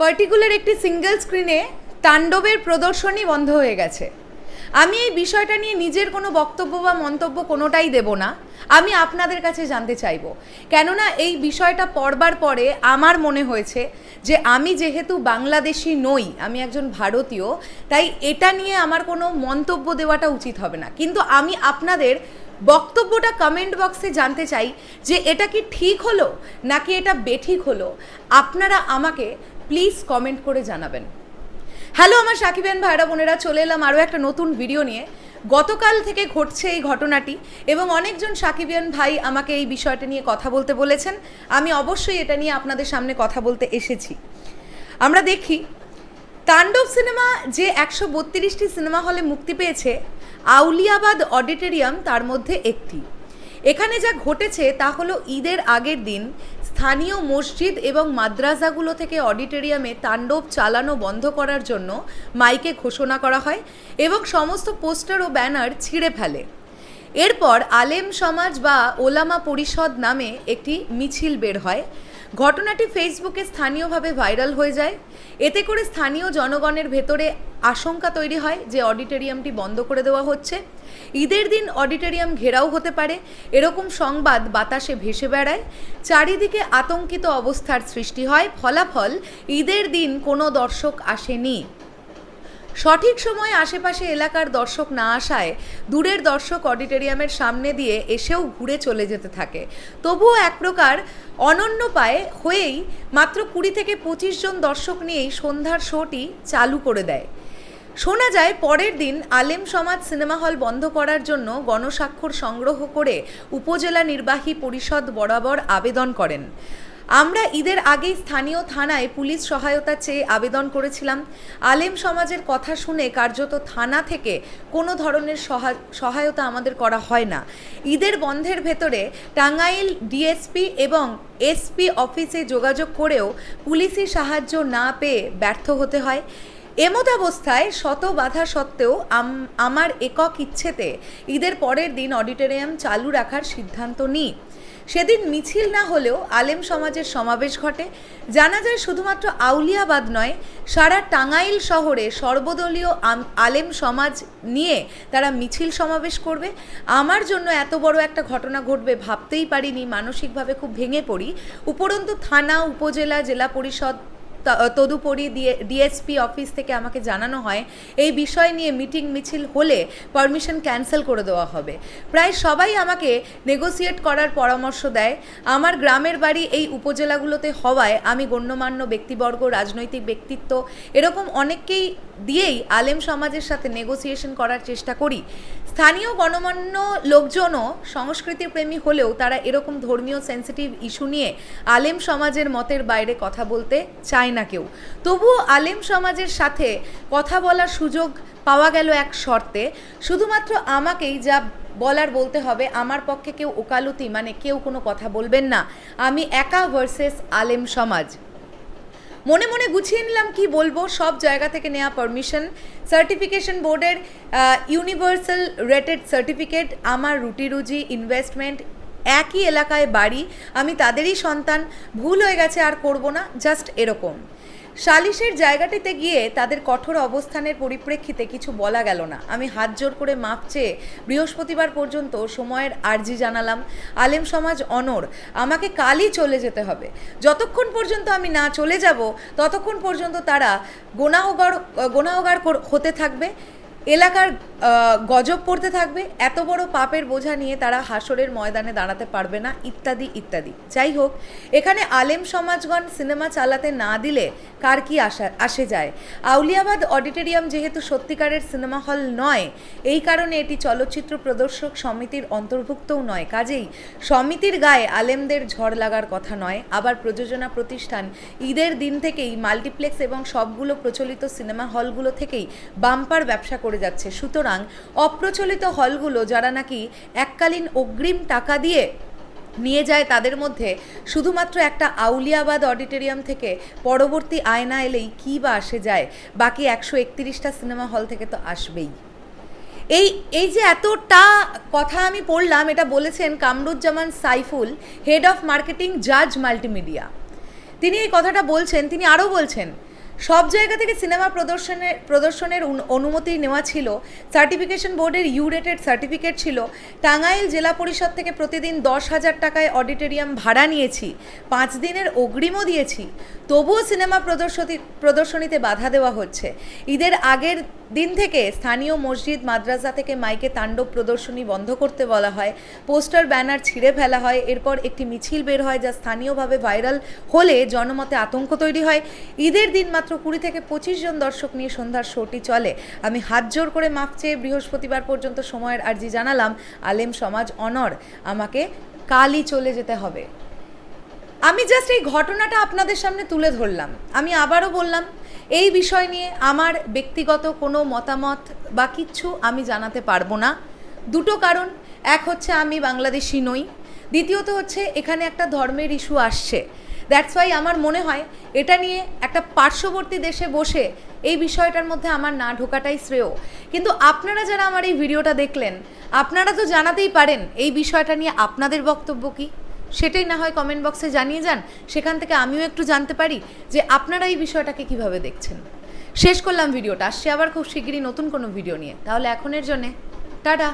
Particular একটি single স্ক্রিনে তাণ্ডবের প্রদর্শনী বন্ধ হয়ে গেছে। আমি এই বিষয়টা নিয়ে নিজের কোনো বক্তব্য বা মন্তব্য কোনোটাই দেব না। আমি আপনাদের কাছে জানতে চাইব। কেননা এই বিষয়টা পড়বার পরে আমার মনে হয়েছে যে আমি যেহেতু বাংলাদেশি নই, আমি একজন ভারতীয়, তাই এটা নিয়ে আমার কোনো মন্তব্য দেওয়াটা উচিত হবে না। কিন্তু আমি আপনাদের বক্তব্যটা কমেন্ট বক্সে জানতে চাই যে এটা কি ঠিক হলো? নাকি এটা বেঠিক হলো? আপনারা আমাকে প্লিজ কমেন্ট করে জানাবেন। হ্যালো আমার সাকিবেন ভাইরা, বোনেরা, চলে এলাম আরও একটা নতুন ভিডিও নিয়ে। গতকাল থেকে ঘটছে এই ঘটনাটি এবং অনেকজন সাকিবিয়ান ভাই আমাকে এই বিষয়টা নিয়ে কথা বলতে বলেছেন। আমি অবশ্যই এটা নিয়ে আপনাদের সামনে কথা বলতে এসেছি। আমরা দেখি, তাণ্ডব সিনেমা যে একশো বত্রিশটি সিনেমা হলে মুক্তি পেয়েছে, আউলিয়াবাদ অডিটোরিয়াম তার মধ্যে একটি। এখানে যা ঘটেছে তা হলো ঈদের আগের দিন স্থানীয় মসজিদ এবং মাদ্রাসাগুলো থেকে অডিটোরিয়ামে তাণ্ডব চালানো বন্ধ করার জন্য মাইকে ঘোষণা করা হয় এবং সমস্ত পোস্টার ও ব্যানার ছিঁড়ে ফেলে। এরপর আলেম সমাজ বা ওলামা পরিষদ নামে একটি মিছিল বের হয়। ঘটনাটি ফেসবুকে স্থানীয়ভাবে ভাইরাল হয়ে যায়। এতে করে স্থানীয় জনগণের ভেতরে আশঙ্কা তৈরি হয় যে অডিটোরিয়ামটি বন্ধ করে দেওয়া হচ্ছে। ঈদের দিন অডিটোরিয়াম ঘেরাও হতে পারে। এরকম সংবাদ বাতাসে ভেসে বেড়ায়। চারিদিকে আতঙ্কিত অবস্থার সৃষ্টি হয়। ফলাফল ঈদের দিন কোনো দর্শক আসেনি। সঠিক সময়ে আশেপাশে এলাকার দর্শক না আসায় দূরের দর্শক অডিটোরিয়ামের সামনে দিয়ে এসেও ঘুরে চলে যেতে থাকে। তবুও এক প্রকার অনন্য পায়ে হয়েই মাত্র কুড়ি থেকে পঁচিশ জন দর্শক নিয়েই সন্ধ্যার শোটি চালু করে দেয়। শোনা যায়, পরের দিন আলেম সমাজ সিনেমা হল বন্ধ করার জন্য গণস্বাক্ষর সংগ্রহ করে উপজেলা নির্বাহী পরিষদ বরাবর আবেদন করেন। আমরা ঈদের আগেই স্থানীয় থানায় পুলিশ সহায়তা চেয়ে আবেদন করেছিলাম। আলেম সমাজের কথা শুনে কার্যত থানা থেকে কোনো ধরনের সহায়তা আমাদের করা হয় না। ঈদের বন্ধের ভেতরে টাঙ্গাইল ডিএসপি এবং এসপি অফিসে যোগাযোগ করেও পুলিশি সাহায্য না পেয়ে ব্যর্থ হতে হয়। এমতাবস্থায় শত বাধা সত্ত্বেও আমার একক ইচ্ছেতে ঈদের পরের দিন অডিটোরিয়াম চালু রাখার সিদ্ধান্ত নিই। সেদিন মিছিল না হলেও আলেম সমাজের সমাবেশ ঘটে। জানা যায় শুধুমাত্র আউলিয়াবাদ নয়, সারা টাঙ্গাইল শহরে সর্বদলীয় আলেম সমাজ নিয়ে তারা মিছিল সমাবেশ করবে। আমার জন্য এত বড় একটা ঘটনা ঘটবে ভাবতেই পারিনি, মানসিকভাবে খুব ভেঙে পড়ি। উপরন্তু থানা, উপজেলা, জেলা পরিষদ তদুপরি ডিএসপি অফিস থেকে আমাকে জানানো হয়, এই বিষয় নিয়ে মিটিং মিছিল হলে পারমিশন ক্যান্সেল করে দেওয়া হবে। প্রায় সবাই আমাকে নেগোসিয়েট করার পরামর্শ দেয়। আমার গ্রামের বাড়ি এই উপজেলাগুলোতে হওয়ায় আমি গণ্যমান্য ব্যক্তিবর্গ, রাজনৈতিক ব্যক্তিত্ব, এরকম অনেককেই দিয়েই আলেম সমাজের সাথে নেগোসিয়েশন করার চেষ্টা করি। স্থানীয় গণমান্য লোকজনও সংস্কৃতির প্রেমী হলেও তারা এরকম ধর্মীয় সেন্সিটিভ ইস্যু নিয়ে আলেম সমাজের মতের বাইরে কথা বলতে চায় না কেউ। তবুও আলেম সমাজের সাথে কথা বলার সুযোগ পাওয়া গেল এক শর্তে। শুধুমাত্র আমাকেই যা বলার বলতে হবে, আমার পক্ষে কেউ ওকালতি মানে কেউ কোনো কথা বলবেন না। আমি একা ভার্সেস আলেম সমাজ। মনে মনে গুছিয়ে নিলাম কি বলব, সব জায়গা থেকে নেওয়া পারমিশন সার্টিফিকেশন বোর্ডের ইউনিভার্সাল রেটেড সার্টিফিকেট আমার রুটি রুজি ইনভেস্টমেন্ট একই এলাকায় বাড়ি, আমি তাদেরই সন্তান, ভুল হয়ে গেছে আর করব না জাস্ট এরকম। সালিশের জায়গাটিতে গিয়ে তাদের কঠোর অবস্থানের পরিপ্রেক্ষিতে কিছু বলা গেল না। আমি হাত জোর করে মাপ চেয়ে বৃহস্পতিবার পর্যন্ত সময়ের আর্জি জানালাম। আলেম সমাজ অনর আমাকে কালই চলে যেতে হবে। যতক্ষণ পর্যন্ত আমি না চলে যাব, ততক্ষণ পর্যন্ত তারা গোনাহগার গোনাহগার হতে থাকবে। এলাকার গজব পড়তে থাকবে, এত বড় পাপের বোঝা নিয়ে তারা হাসরের ময়দানে দাঁড়াতে পারবে না, ইত্যাদি ইত্যাদি। যাই হোক, এখানে আলেম সমাজগণ সিনেমা চালাতে না দিলে কার কি আসা আসে যায়? আউলিয়াবাদ অডিটোরিয়াম যেহেতু সত্যিকারের সিনেমা হল নয়, এই কারণে এটি চলচ্চিত্র প্রদর্শক সমিতির অন্তর্ভুক্তও নয়। কাজেই সমিতির গায়ে আলেমদের ঝড় লাগার কথা নয়, আবার প্রযোজনা প্রতিষ্ঠান ঈদের দিন থেকেই মাল্টিপ্লেক্স এবং সবগুলো প্রচলিত সিনেমা হলগুলো থেকেই বাম্পার ব্যবসা যাচ্ছে। সুতরাং অপ্রচলিত হলগুলো যারা নাকি এককালীন অগ্রিম টাকা দিয়ে নিয়ে যায় তাদের মধ্যে শুধুমাত্র একটা আউলিয়াবাদ অডিটোরিয়াম থেকে পরবর্তী আয়না এলেই কী বা আসে যায়? বাকি একশো একত্রিশটা সিনেমা হল থেকে তো আসবেই। এই এই যে এতটা কথা আমি পড়লাম, এটা বলেছেন Kamruzzaman Saiful head of marketing Jaaz Multimedia তিনি এই কথাটা বলছেন, তিনি আরও বলছেন সব জায়গা থেকে সিনেমা প্রদর্শনের প্রদর্শনের অনু- অনুমতি নেওয়া ছিল। সার্টিফিকেশন বোর্ডের ইউরেটেড সার্টিফিকেট ছিল। টাঙ্গাইল জেলা পরিষদ থেকে প্রতিদিন দশ হাজার টাকায় অডিটোরিয়াম ভাড়া নিয়েছি। পাঁচ দিনের অগ্রিমও দিয়েছি। তবুও সিনেমা প্রদর্শনী প্রদর্শনীতে বাধা দেওয়া হচ্ছে। ঈদের আগের দিন থেকে স্থানীয় মসজিদ, মাদ্রাসা থেকে মাইকে তাণ্ডব প্রদর্শনী বন্ধ করতে বলা হয়। পোস্টার, ব্যানার ছিঁড়ে ফেলা হয়। এরপর একটি মিছিল বের হয় যা স্থানীয়ভাবে ভাইরাল হলে জনমতে আতঙ্ক তৈরি হয়। ঈদের দিন মাত্র কুড়ি থেকে পঁচিশ জন দর্শক নিয়ে সন্ধ্যার শোটি চলে। আমি হাত জোর করে মাপ চেয়ে বৃহস্পতিবার পর্যন্ত সময়ের আর্জি জানালাম। আলেম সমাজ অনর আমাকে কালই চলে যেতে হবে। আমি জাস্ট এই ঘটনাটা আপনাদের সামনে তুলে ধরলাম। আমি আবারও বললাম এই বিষয় নিয়ে আমার ব্যক্তিগত কোনো মতামত বা কিচ্ছু আমি জানাতে পারব না। দুটো কারণ। এক হচ্ছে আমি বাংলাদেশি নই। দ্বিতীয়ত হচ্ছে এখানে একটা ধর্মের ইস্যু আসছে। দ্যাটস ওয়াই আমার মনে হয় এটা নিয়ে একটা পার্শ্ববর্তী দেশে বসে এই বিষয়টার মধ্যে আমার না ঢোকাটাই শ্রেয়। কিন্তু আপনারা যারা আমার এই ভিডিওটা দেখলেন, আপনারা তো জানাতেই পারেন এই বিষয়টা নিয়ে আপনাদের বক্তব্য কী? সেটাই না হয় কমেন্ট বক্সে জানিয়ে যান। সেখান থেকে আমিও একটু জানতে পারি যে আপনারা এই বিষয়টাকে কীভাবে দেখছেন। শেষ করলাম ভিডিওটা। আসছে আবার খুব শিগগিরই নতুন কোনো ভিডিও নিয়ে। তাহলে এখনের জন্যে, টাটা।